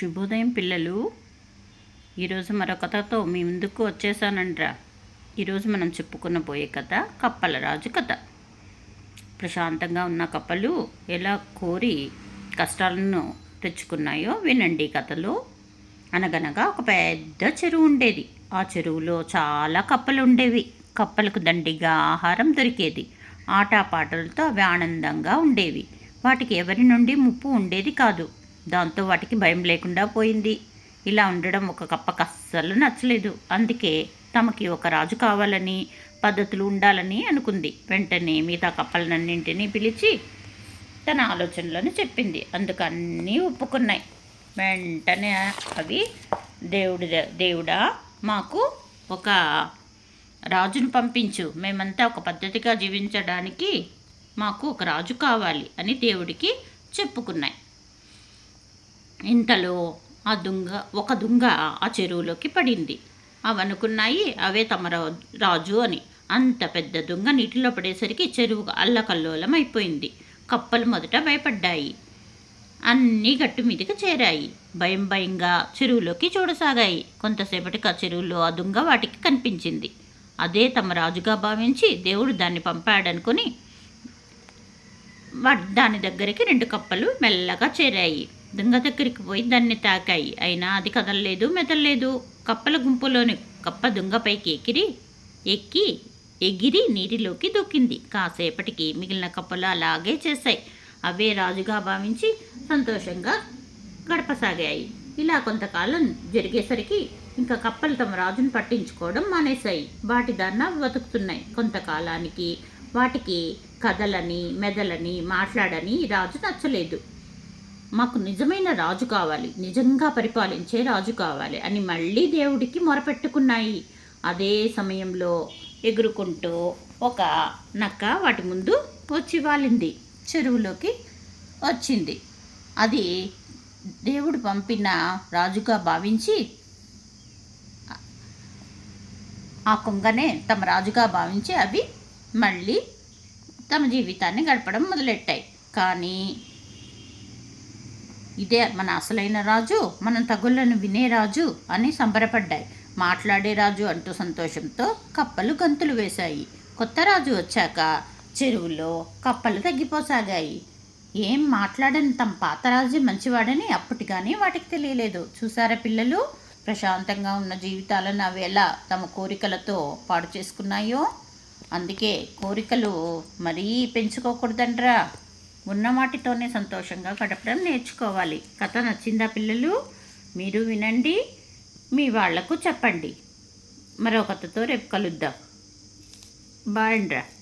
శుభోదయం పిల్లలు. ఈరోజు మరో కథతో మీ ముందుకు వచ్చేసానంట్రా. ఈరోజు మనం చెప్పుకున్న పోయే కథ కప్పల రాజు కథ. ప్రశాంతంగా ఉన్న కప్పలు ఎలా కోరి కష్టాలను తెచ్చుకున్నాయో వినండి కథలో. అనగనగా ఒక పెద్ద చెరువు ఉండేది. ఆ చెరువులో చాలా కప్పలు ఉండేవి. కప్పలకు దండిగా ఆహారం దొరికేది. ఆటపాటలతో అవి ఆనందంగా ఉండేవి. వాటికి ఎవరి నుండి ముప్పు ఉండేది కాదు. దాంతో వాటికి భయం లేకుండా పోయింది. ఇలా ఉండడం ఒక కప్పకు అస్సలు నచ్చలేదు. అందుకే తమకి ఒక రాజు కావాలని పద్ధతులు ఉండాలని అనుకుంది. వెంటనే మిగతా కప్పలనన్నింటినీ పిలిచి తన ఆలోచనలను చెప్పింది. అందుకు అన్నీ ఒప్పుకున్నాయి. వెంటనే అవి దేవుడి దేవుడా మాకు ఒక రాజును పంపించు. మేమంతా ఒక పద్ధతిగా జీవించడానికి మాకు ఒక రాజు కావాలి అని దేవుడికి చెప్పుకున్నాయి. ఇంతలో ఆ దుంగ ఒక దుంగ ఆ చెరువులోకి పడింది. అవి అనుకున్నాయి అవే తమ రాజు అని. అంత పెద్ద దుంగ నీటిలో పడేసరికి చెరువు అల్లకల్లోలం అయిపోయింది కప్పలు మొదట భయపడ్డాయి. అన్నీ గట్టు మీదకి చేరాయి. భయం భయంగా చెరువులోకి చూడసాగాయి. కొంతసేపటికి ఆ చెరువులో ఆ దుంగ వాటికి కనిపించింది. అదే తమ రాజుగా భావించి దేవుడు దాన్ని పంపాడనుకుని దాని దగ్గరికి రెండు కప్పలు మెల్లగా చేరాయి. దుంగ దగ్గరికి పోయి దాన్ని తాకాయి. అయినా అది కదలలేదు మెదలలేదు. కప్పల గుంపులోని కప్ప దొంగపైకి ఎక్కిరి ఎక్కి ఎగిరి నీటిలోకి దొక్కింది కాసేపటికి మిగిలిన కప్పలు అలాగే చేశాయి. అవే రాజుగా భావించి సంతోషంగా గడపసాగాయి. ఇలా కొంతకాలం జరిగేసరికి ఇంకా కప్పలు తమ రాజును పట్టించుకోవడం మానేశాయి. వాటి దాన్న బతుకుతున్నాయి. కొంతకాలానికి వాటికి కథలని మెదలని మాట్లాడని రాజు నచ్చలేదు. మాకు నిజమైన రాజు కావాలి నిజంగా పరిపాలించే రాజు కావాలి అని మళ్ళీ దేవుడికి మొరపెట్టుకున్నాయి. అదే సమయంలో ఎగురుకుంటూ ఒక నక్క వాటి ముందు వచ్చి వాలింది చెరువులోకి వచ్చింది. అది దేవుడు పంపిన రాజుగా భావించి ఆ కొంగనే తమ రాజుగా భావించి అవి మళ్ళీ తమ జీవితాన్ని గడపడం మొదలెట్టాయి. కానీ ఇదే మన అసలైన రాజు మనం తగుళ్ళను వినే రాజు అని సంబరపడ్డాయి. మాట్లాడే రాజు అంటూ సంతోషంతో కప్పలు గంతులు వేశాయి. కొత్త రాజు వచ్చాక చెరువులో కప్పలు తగ్గిపోసాగాయి. ఏం మాట్లాడని తమ పాత రాజు మంచివాడని అప్పటిగానే వాటికి తెలియలేదు. చూసారా పిల్లలు? ప్రశాంతంగా ఉన్న జీవితాలను అవి ఎలా తమ కోరికలతో పాడు చేసుకున్నాయో? అందుకే కోరికలు మరీ పెంచుకోకూడదండ్రా ఉన్న వాటితోనే సంతోషంగా గడపడం నేర్చుకోవాలి. కథ నచ్చిందా పిల్లలు? మీరు వినండి మీ వాళ్ళకు చెప్పండి. మరో కథతో రేపు కలుద్దాం. బాయ్